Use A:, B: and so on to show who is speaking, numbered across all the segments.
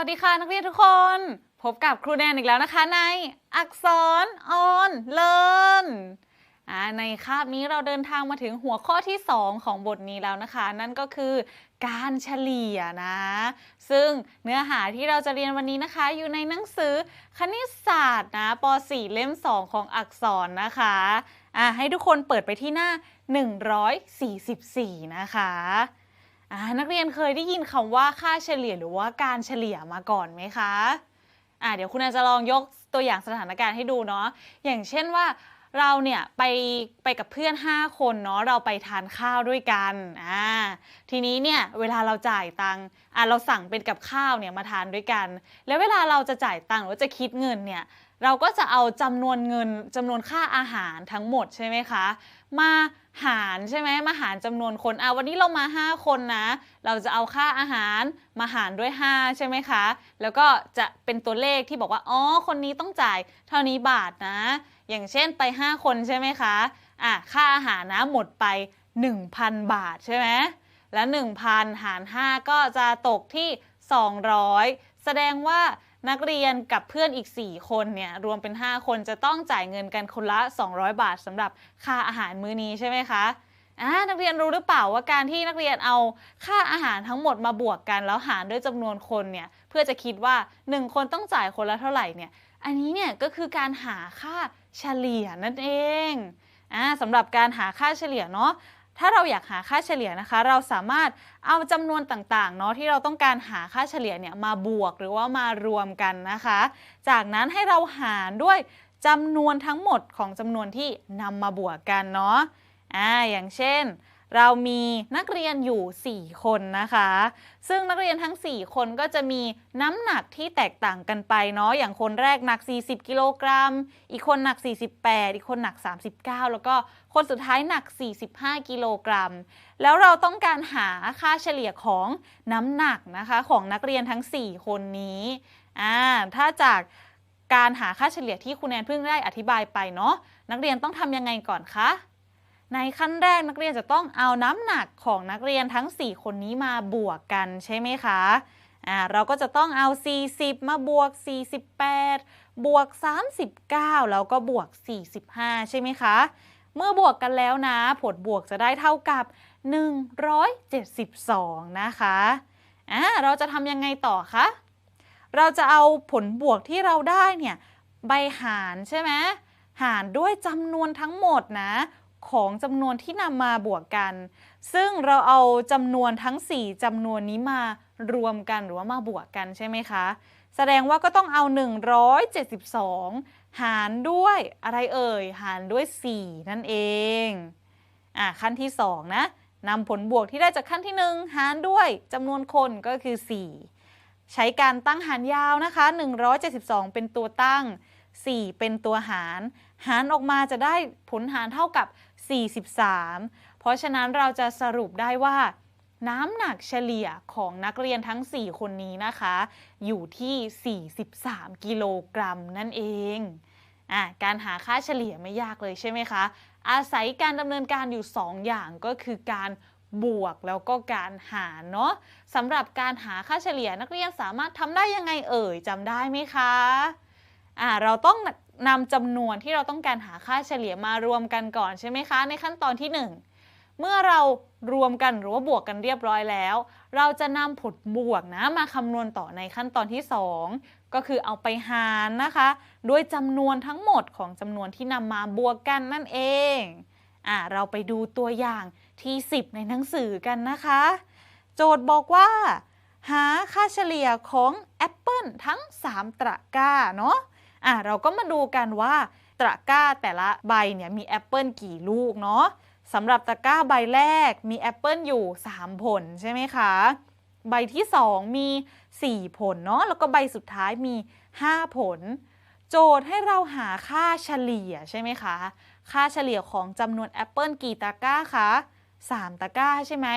A: วัสดีค่ะ นักเรียนทุกคน พบกับครูแนนอีกแล้วนะคะ ในอักษรออนเลินในคาบนี้เราเดินทางมาถึงหัวข้อที่ 2 ของบทนี้แล้วนะคะ นั่นก็คือการเฉลี่ยนะ ซึ่งเนื้อหาที่เราจะเรียนวันนี้นะคะ อยู่ในหนังสือคณิตศาสตร์นะป .4 เล่ม 2 ของอักษรนะคะอ่าให้ทุกคนเปิดไปที่หน้า 144 นะคะอ่า นักเรียนเคยได้ยินคำว่าค่าเฉลี่ยหรือว่าการเฉลี่ยมาก่อนไหมคะอ่าเดี๋ยวคุณอาจจะลองยกตัวอย่างสถานการณ์ให้ดูเนาะอย่างเช่นว่าเราเนี่ยไปไปกับเพื่อน 5 คนเนาะเราไปทานข้าวด้วยกันอ่าทีนี้เนี่ยเวลาเราจ่ายตังค์อ่าเราสั่งเป็นกับข้าวเนี่ยมาทานด้วยกัน แล้วเวลาเราจะจ่ายตังค์หรือว่าจะคิดเงินเนี่ย เราก็จะเอาจำนวนเงินจำนวนค่าอาหารทั้งหมดใช่ไหมคะ มาหารใช่ไหมมาหารจำนวนคนอะวันนี้เรามา 5 คนนะ เราจะเอาค่าอาหารมาหารด้วย 5 ใช่ไหมคะ แล้วก็จะเป็นตัวเลขที่บอกว่าอ๋อคนนี้ต้องจ่ายเท่านี้บาทนะ อย่างเช่นไป 5 คนใช่ไหมคะอะค่าอาหารนะหมดไป 1,000 บาทใช่ไหมแล้ว1,000 หาร 5 ก็จะตกที่ 200 แสดงว่า นักเรียนกับเพื่อนอีก 4 คนเนี่ยรวมเป็น 5 คนจะต้องจ่ายเงินกันคนละ 200 บาทสำหรับค่าอาหารมื้อนี้ใช่ไหมคะอ่านักเรียนรู้หรือเปล่าว่าการที่นักเรียนเอาค่าอาหารทั้งหมดมาบวกกัน แล้วหารด้วยจำนวนคนเนี่ยเพื่อจะคิดว่า 1 คนต้องจ่ายคนละเท่าไหร่เนี่ยอันนี้เนี่ยก็คือการหาค่าเฉลี่ยนั่นเองอ่าสำหรับการหาค่าเฉลี่ยเนาะ ถ้าเราอยากหาค่าเฉลี่ยนะคะ เราสามารถเอาจำนวนต่างๆเนาะที่เราต้องการหาค่าเฉลี่ยเนี่ยมาบวกหรือว่ามารวมกันนะคะ จากนั้นให้เราหารด้วยจำนวนทั้งหมดของจำนวนที่นำมาบวกกันเนาะอ่าอย่างเช่น เรามีนักเรียนอยู่ 4 คนนะคะ ซึ่งนักเรียนทั้ง 4 คนก็จะมีน้ำหนักที่แตกต่างกันไปเนาะ อย่างคนแรกหนัก 40 กิโลกรัม อีกคนหนัก 48 อีกคนหนัก 39 แล้วก็คนสุดท้ายหนัก 45 กิโลกรัม แล้วเราต้องการหาค่าเฉลี่ยของน้ำหนักนะคะของนักเรียนทั้ง 4 คนนี้ อ่า ถ้าจากการหาค่าเฉลี่ยที่คุณแนนเพิ่งได้อธิบายไปเนาะ นักเรียนต้องทำยังไงก่อนคะ ในขั้นแรกนักเรียนจะต้องเอาน้ำหนักของนักเรียนทั้ง 4 คนนี้มาบวกกันใช่ไหมคะอ่าเราก็จะต้องเอา 40 มาบวก 48 บวก 39 แล้วก็บวก 45 ใช่ไหมคะ เมื่อบวกกันแล้วนะ ผลบวกจะได้เท่ากับ 172 นะคะอ่าเราจะทำยังไงต่อคะ เราจะเอาผลบวกที่เราได้เนี่ยใบหารใช่ไหมหารด้วยจำนวนทั้งหมดนะ ของจำนวนที่นำมาบวกกัน ซึ่งเราเอาจำนวนทั้ง 4จำนวนนี้มารวมกันหรือว่ามาบวกกันใช่ไหมคะ แสดงว่าก็ต้องเอา 172 หารด้วยอะไรเอ่ย หารด้วย 4 นั่นเองอะขั้นที่ 2 นะนำผลบวกที่ได้จากขั้นที่ 1 หารด้วยจำนวนคนก็คือ 4 ใช้การตั้งหารยาวนะคะ 172 เป็นตัวตั้ง 4 เป็นตัวหาร หารออกมาจะได้ผลหารเท่ากับ 43 เพราะฉะนั้นเราจะสรุปได้ว่าน้ำหนักเฉลี่ยของนักเรียนทั้ง 4 คนนี้นะคะ อยู่ที่ 43 กิโลกรัมนั่นเองอะการหาค่าเฉลี่ยไม่ยากเลยใช่ไหมคะ อาศัยการดำเนินการอยู่ 2 อย่างก็คือการบวกแล้วก็การหารเนาะสำหรับการหาค่าเฉลี่ยนักเรียนสามารถทำได้ยังไงเอ่ยจำได้ไหมคะอ่าเราต้อง นำจำนวนที่เราต้องการหาค่าเฉลี่ยมารวมกันก่อนใช่ไหมคะ ในขั้นตอนที่ 1 เมื่อเรารวมกันหรือว่าบวกกันเรียบร้อยแล้ว เราจะนำผลบวกนะมาคำนวณต่อในขั้นตอนที่ 2 ก็คือเอาไปหารนะคะ ด้วยจำนวนทั้งหมดของจำนวนที่นำมาบวกกันนั่นเองอ่าเราไปดูตัวอย่างที่ 10 ในหนังสือกันนะคะ โจทย์บอกว่า หาค่าเฉลี่ยของแอปเปิลทั้ง 3 ตระกร้าเนาะ อะเราก็มาดูกันว่าตะกร้าแต่ละใบเนี่ยมีแอปเปิลกี่ลูกเนาะสำหรับตะกร้าใบแรกมีแอปเปิลอยู่ 3 ผลใช่ไหมคะ ใบที่ 2 มี 4 ผลเนาะแล้วก็ใบสุดท้ายมี 5 ผล โจทย์ให้เราหาค่าเฉลี่ยใช่ไหมคะ ค่าเฉลี่ยของจำนวนแอปเปิลกี่ตะกร้าคะ 3 ตะกร้าใช่ไหม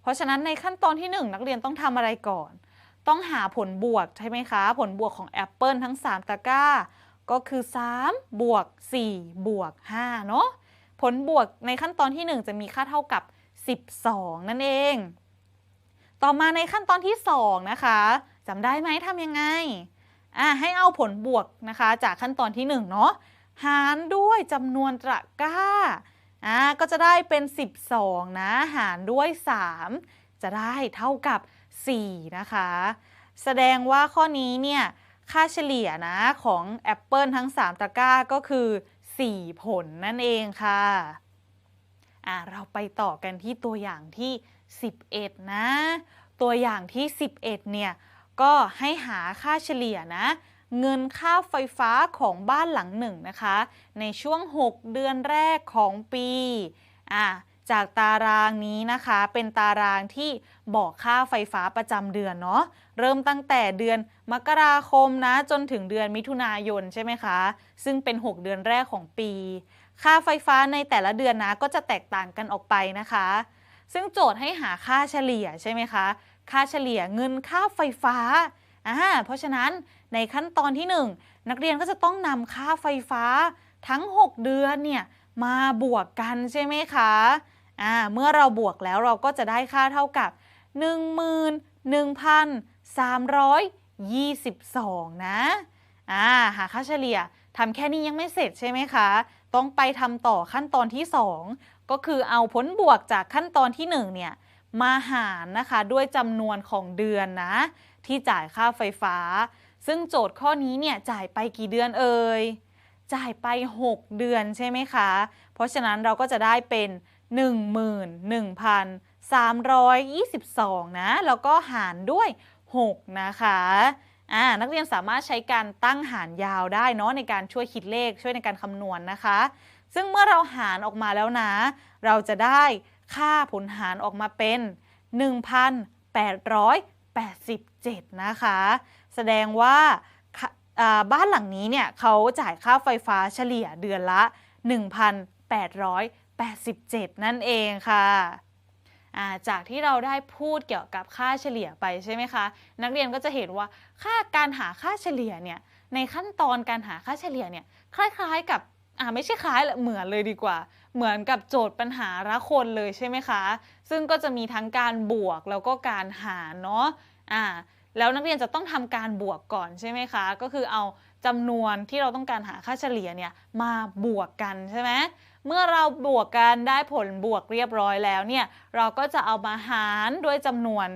A: เพราะฉะนั้นในขั้นตอนที่ 1 นักเรียนต้องทำอะไรก่อน ต้องหาผลบวกใช่ไหมคะ ผลบวกของแอปเปิลทั้ง 3 ตะกร้า ก็คือ 3 บวก 4 บวก 5 เนาะผลบวกในขั้นตอนที่ 1 จะมีค่าเท่ากับ 12 นั่นเอง ต่อมาในขั้นตอนที่ 2 นะคะจำได้ไหมทำยังไงอะให้เอาผลบวกนะคะ จากขั้นตอนที่1เนาะหารด้วยจำนวนตะกร้าอะก็จะได้เป็น 12 นะ หารด้วย 3 จะได้เท่ากับ 4 นะคะ แสดงว่าข้อนี้เนี่ยค่าเฉลี่ยนะของแอปเปิลทั้ง 3 ตะกร้าก็คือ 4 ผลนั่นเองค่ะอะเราไปต่อกันที่ตัวอย่างที่ 11 นะ ตัวอย่างที่ 11 เนี่ยก็ให้หาค่าเฉลี่ยนะ เงินค่าไฟฟ้าของบ้านหลังหนึ่งนะคะ ในช่วง 6 เดือนแรกของปีอะ จากตารางนี้นะคะ เป็นตารางที่บอกค่าไฟฟ้าประจำเดือนเนาะเริ่มตั้งแต่เดือนมกราคมนะจนถึงเดือนมิถุนายนใช่ไหมคะ ซึ่งเป็น 6 เดือนแรกของปี ค่าไฟฟ้าในแต่ละเดือนนะก็จะแตกต่างกันออกไปนะคะ ซึ่งโจทย์ให้หาค่าเฉลี่ยใช่ไหมคะ ค่าเฉลี่ยเงินค่าไฟฟ้าอ่าเพราะฉะนั้นในขั้นตอนที่ 1 นักเรียนก็จะต้องนำค่าไฟฟ้าทั้ง 6 เดือนเนี่ยมาบวกกันใช่ไหมคะ อ่าเมื่อเราบวกแล้วเราก็จะได้ค่าเท่ากับ 11,322 นะอ่าหาค่าเฉลี่ยทำแค่นี้ยังไม่เสร็จใช่ไหมคะ ต้องไปทำต่อขั้นตอนที่ 2 ก็คือเอาผลบวกจากขั้นตอนที่ 1 เนี่ย มาหารนะคะด้วยจำนวนของเดือนนะ ที่จ่ายค่าไฟฟ้า ซึ่งโจทย์ข้อนี้เนี่ยจ่ายไปกี่เดือนเอ่ยจ่ายไป 6 เดือนใช่ไหมคะ เพราะฉะนั้นเราก็จะได้เป็น 11,322 นะ แล้วก็หารด้วย 6 นะคะอ่านักเรียนสามารถใช้การตั้งหารยาวได้เนาะในการช่วยคิดเลขช่วยในการคำนวณนะคะ ซึ่งเมื่อเราหารออกมาแล้วนะ เราจะได้ค่าผลหารออกมาเป็น 1,887 นะคะ แสดงว่าค่าอ่าบ้านหลังนี้เนี่ยเขาจ่ายค่าไฟฟ้าเฉลี่ยเดือนละ 87 นั่นเองค่ะจากที่เราได้พูดเกี่ยวกับค่าเฉลี่ยไปใช่ไหมคะ นักเรียนก็จะเห็นว่าค่าการหาค่าเฉลี่ยเนี่ยในขั้นตอนการหาค่าเฉลี่ยเนี่ยคล้ายๆกับอ่าไม่ใช่คล้ายละเหมือนเลยดีกว่า เหมือนกับโจทย์ปัญหาละคนเลยใช่ไหมคะ ซึ่งก็จะมีทั้งการบวกแล้วก็การหารเนาะอ่าแล้วนักเรียนจะต้องทำการบวกก่อนใช่ไหมคะ ก็คือเอาจำนวนที่เราต้องการหาค่าเฉลี่ยเนี่ยมาบวกกันใช่ไหม เมื่อเราบวกกันได้ผลบวกเรียบร้อยแล้วเนี่ยเราก็จะเอามาหารด้วยจำนวน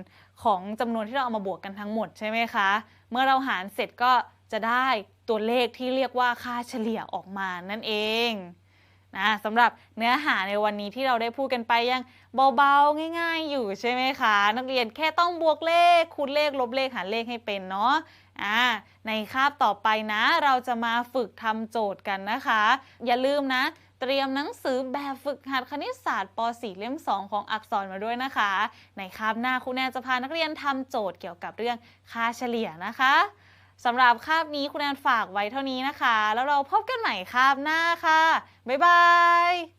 A: ของจำนวนที่เราเอามาบวกกันทั้งหมดใช่ไหมคะ เมื่อเราหารเสร็จก็จะได้ตัวเลขที่เรียกว่าค่าเฉลี่ยออกมานั่นเองนะสำหรับเนื้อหาในวันนี้ที่เราได้พูดกันไปยังเบาๆง่าย ๆ อยู่ใช่ไหมคะ นักเรียนแค่ต้องบวกเลขคูณเลขลบเลขหารเลขให้เป็นเนาะอ่าในคาบต่อไปนะ เราจะมาฝึกทำโจทย์กันนะคะ อย่าลืมนะ เตรียมหนังสือแบบฝึกหัดคณิตศาสตร์ป .4 เล่ม 2 ของอักษรมาด้วยนะคะ ในคาบหน้าครูแนนจะพานักเรียนทำโจทย์เกี่ยวกับเรื่องค่าเฉลี่ยนะคะสำหรับคาบนี้ครูแนนฝากไว้เท่านี้นะคะ แล้วเราพบกันใหม่คาบหน้าค่ะ บ๊ายบาย